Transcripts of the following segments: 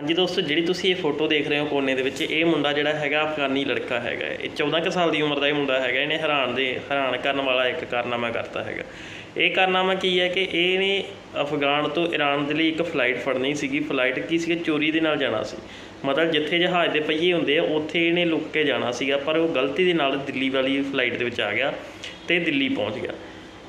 ਹਾਂਜੀ ਦੋਸਤੋ, ਜਿਹੜੀ ਤੁਸੀਂ ਇਹ ਫੋਟੋ ਦੇਖ ਰਹੇ ਹੋ ਕੋਨੇ ਦੇ ਵਿੱਚ, ਇਹ ਮੁੰਡਾ ਜਿਹੜਾ ਹੈਗਾ ਅਫਗਾਨੀ ਲੜਕਾ ਹੈਗਾ ਇਹ 14 ਕੁ ਸਾਲ ਦੀ ਉਮਰ ਦਾ ਇਹ ਮੁੰਡਾ ਹੈਗਾ, ਇਹਨੇ ਹੈਰਾਨ ਦੇ, ਹੈਰਾਨ ਕਰਨ ਵਾਲਾ ਇੱਕ ਕਾਰਨਾਮਾ ਕਰਤਾ ਹੈਗਾ। ਇਹ ਕਾਰਨਾਮਾ ਕੀ ਹੈ ਕਿ ਇਹਨੇ ਅਫਗਾਨ ਤੋਂ ਈਰਾਨ ਦੇ ਲਈ ਇੱਕ ਫਲਾਈਟ ਫੜਨੀ ਸੀਗੀ। ਫਲਾਈਟ ਕੀ ਸੀ ਚੋਰੀ ਦੇ ਨਾਲ ਜਾਣਾ ਸੀ। ਮਤਲਬ ਜਿੱਥੇ ਜਹਾਜ਼ ਦੇ ਪਹੀਏ ਹੁੰਦੇ ਆ, ਉੱਥੇ ਇਹਨੇ ਲੁੱਕ ਕੇ ਜਾਣਾ ਸੀਗਾ, ਪਰ ਉਹ ਗਲਤੀ ਦੇ ਨਾਲ ਦਿੱਲੀ ਵਾਲੀ ਫਲਾਈਟ ਦੇ ਵਿੱਚ ਆ ਗਿਆ ਤੇ ਦਿੱਲੀ ਪਹੁੰਚ ਗਿਆ।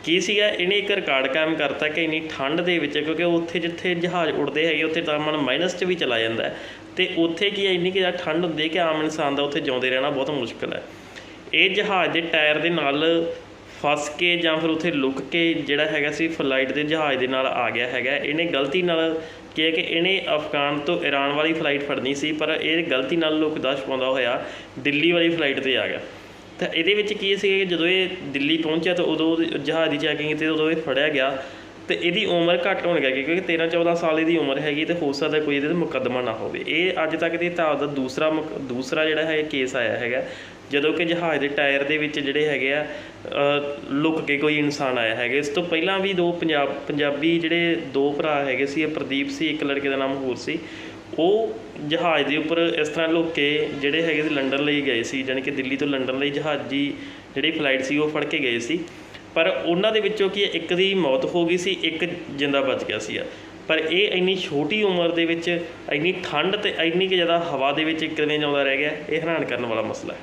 ਕੀ ਸੀਗਾ? ਇਹਨੇ ਇੱਕ ਰਿਕਾਰਡ ਕਾਇਮ ਕਰਤਾ ਕਿ ਇੰਨੀ ਠੰਡ ਦੇ ਵਿੱਚ, ਕਿਉਂਕਿ ਉੱਥੇ ਜਿੱਥੇ ਜਹਾਜ਼ ਉੱਡਦੇ ਹੈਗੇ, ਉੱਥੇ ਤਾਪਮਾਨ ਮਾਈਨਸ 'ਚ ਵੀ ਚਲਾ ਜਾਂਦਾ ਹੈ। ਤੇ ਉੱਥੇ ਕੀ ਹੈ, ਇੰਨੀ ਕਿ ਜ਼ਿਆਦਾ ਠੰਡ ਹੁੰਦੀ ਹੈ ਕਿ ਆਮ ਇਨਸਾਨ ਦਾ ਉੱਥੇ ਜਿਉਂਦੇ ਰਹਿਣਾ ਬਹੁਤ ਮੁਸ਼ਕਲ ਹੈ। ਇਹ ਜਹਾਜ਼ ਦੇ ਟਾਇਰ ਦੇ ਨਾਲ ਫਸ ਕੇ ਜਾਂ ਫਿਰ ਉੱਥੇ ਲੁਕ ਕੇ ਜਿਹੜਾ ਹੈਗਾ ਸੀ ਫਲਾਈਟ ਦੇ ਜਹਾਜ਼ ਦੇ ਨਾਲ ਆ ਗਿਆ ਹੈਗਾ। ਇਹਨੇ ਗਲਤੀ ਨਾਲ ਕੀ ਹੈ ਕਿ ਇਹਨੇ ਅਫਗਾਨ ਤੋਂ ਈਰਾਨ ਵਾਲੀ ਫਲਾਈਟ ਫੜਨੀ ਸੀ, ਪਰ ਇਹ ਗਲਤੀ ਨਾਲ ਲੁਕਦਾ ਛਪਾਉਂਦਾ ਹੋਇਆ ਦਿੱਲੀ ਵਾਲੀ ਫਲਾਈਟ ਤੇ ਆ ਗਿਆ। ਤਾਂ ਇਹਦੇ ਵਿੱਚ ਕੀ ਸੀ ਕਿ ਜਦੋਂ ਇਹ ਦਿੱਲੀ ਪਹੁੰਚਿਆ ਤਾਂ ਉਦੋਂ ਜਹਾਜ਼ ਦੀ ਚੈਕਿੰਗ ਤੇ ਉਦੋਂ ਇਹ ਫੜਿਆ ਗਿਆ ਤੇ ਇਹਦੀ ਉਮਰ ਘੱਟ ਹੋਣ ਕਰਕੇ ਕਿਉਂਕਿ 13 14 ਸਾਲ ਇਹਦੀ ਉਮਰ ਹੈਗੀ ਤੇ ਹੋ ਸਕਦਾ ਕੋਈ ਇਹਦੇ ਤੇ ਮੁਕੱਦਮਾ ਨਾ ਹੋਵੇ। ਇਹ ਅੱਜ ਤੱਕ ਦੀ ਤਾਬ ਦਾ ਦੂਸਰਾ ਮੁਕ- ਦੂਸਰਾ ਜਿਹੜਾ ਹੈ ਕੇਸ ਆਇਆ ਹੈਗਾ। ਜਦੋਂ ਕਿ ਜਹਾਜ਼ ਦੇ ਟਾਇਰ ਦੇ ਵਿੱਚ ਜਿਹੜੇ ਹੈਗੇ ਆ ਲੁੱਕ ਕੇ ਕੋਈ ਇਨਸਾਨ ਆਇਆ ਹੈਗਾ। ਇਸ ਤੋਂ ਪਹਿਲਾਂ ਵੀ ਦੋ ਪੰਜਾਬ, ਪੰਜਾਬੀ ਜਿਹੜੇ ਦੋ ਭਰਾ ਹੈਗੇ ਸੀ, ਇਹ ਪ੍ਰਦੀਪ ਸੀ, ਇੱਕ ਲੜਕੇ ਦਾ ਨਾਮ ਹੋਰ ਸੀ। ਉਹ ਜਹਾਜ਼ ਦੇ ਉੱਪਰ ਇਸ ਤਰ੍ਹਾਂ ਲੁੱਕ ਕੇ ਜਿਹੜੇ ਹੈਗੇ ਸੀ ਲੰਡਨ ਲਈ ਗਏ ਸੀ, ਜਾਣੀ ਕਿ ਦਿੱਲੀ ਤੋਂ ਲੰਡਨ ਲਈ ਜਹਾਜ਼ੀ ਜਿਹੜੀ ਫਲਾਈਟ ਸੀ ਉਹ ਫੜ ਕੇ ਗਏ ਸੀ। ਪਰ ਉਹਨਾਂ ਦੇ ਵਿੱਚੋਂ ਕੀ ਇੱਕ ਦੀ ਮੌਤ ਹੋ ਗਈ ਸੀ, ਇੱਕ ਜਿੰਦਾ ਬਚ ਗਿਆ ਸੀ ਪਰ ਇਹ ਇੰਨੀ ਛੋਟੀ ਉਮਰ ਦੇ ਵਿੱਚ ਇੰਨੀ ਠੰਡ ਤੇ ਇੰਨੀ ਕਿ ਜ਼ਿਆਦਾ ਹਵਾ ਦੇ ਵਿੱਚ ਕਿਵੇਂ ਜਿਉਂਦਾ ਰਹਿ ਗਿਆ, ਇਹ ਹੈਰਾਨ ਕਰਨ ਵਾਲਾ ਮਸਲਾ ਹੈ।